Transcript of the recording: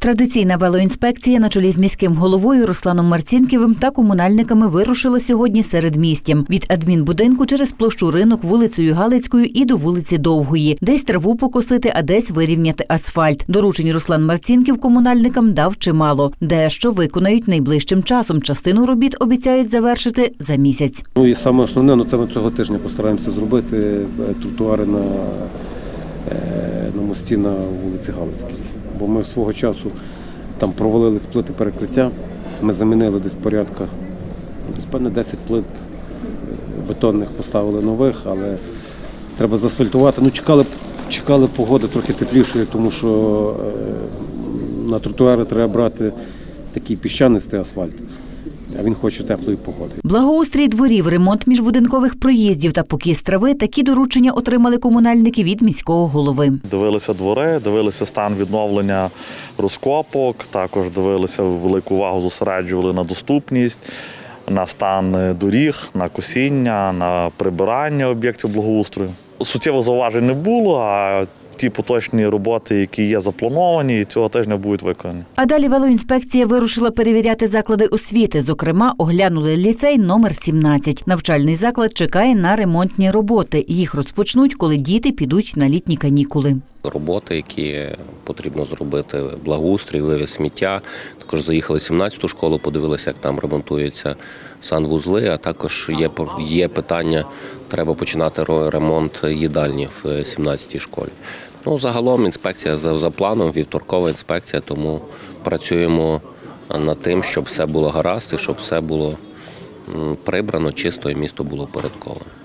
Традиційна велоінспекція на чолі з міським головою Русланом Марцінківим та комунальниками вирушила сьогодні серед містям від адмінбудинку через площу ринок вулицею Галицькою і до вулиці Довгої, десь траву покосити, а десь вирівняти асфальт. Доручень Руслан Марцінків комунальникам дав чимало. Дещо виконають найближчим часом. Частину робіт обіцяють завершити за місяць. Ну і саме основне, ну це ми цього тижня постараємося зробити е, тротуари на, на мості на вулиці Галицькій. Бо ми свого часу там провалили плити перекриття, ми замінили десь порядка, десь певне 10 плит е, бетонних поставили нових, але треба заасфальтувати. Ну, чекали, чекали погоди трохи теплішої, тому що е, на тротуари треба брати такий піщанистий асфальт, а він хоче теплої погоди. Благоустрій дворів, ремонт міжбудинкових проїздів та покіс трави такі доручення отримали комунальники від міського голови. Дивилися двори, дивилися стан відновлення розкопок, також дивилися велику увагу зосереджували на доступність, на стан доріг, на косіння, на прибирання об'єктів благоустрою. Суттєво зауважень не було, а ті поточні роботи, які є заплановані, і цього тижня будуть виконані. А далі велоінспекція вирушила перевіряти заклади освіти. Зокрема, оглянули ліцей номер 17. Навчальний заклад чекає на ремонтні роботи. Їх розпочнуть, коли діти підуть на літні канікули. роботи, які потрібно зробити, благоустрій, вивіз сміття. Також заїхали в 17-ту школу, подивилися, як там ремонтуються санвузли. А також є є питання, треба починати ро- ремонт їдальні в 17-й школі. Ну загалом інспекція за, за планом, вівторкова інспекція, тому працюємо над тим, щоб все було гаразд і щоб все було прибрано, чисто і місто було упорядковане.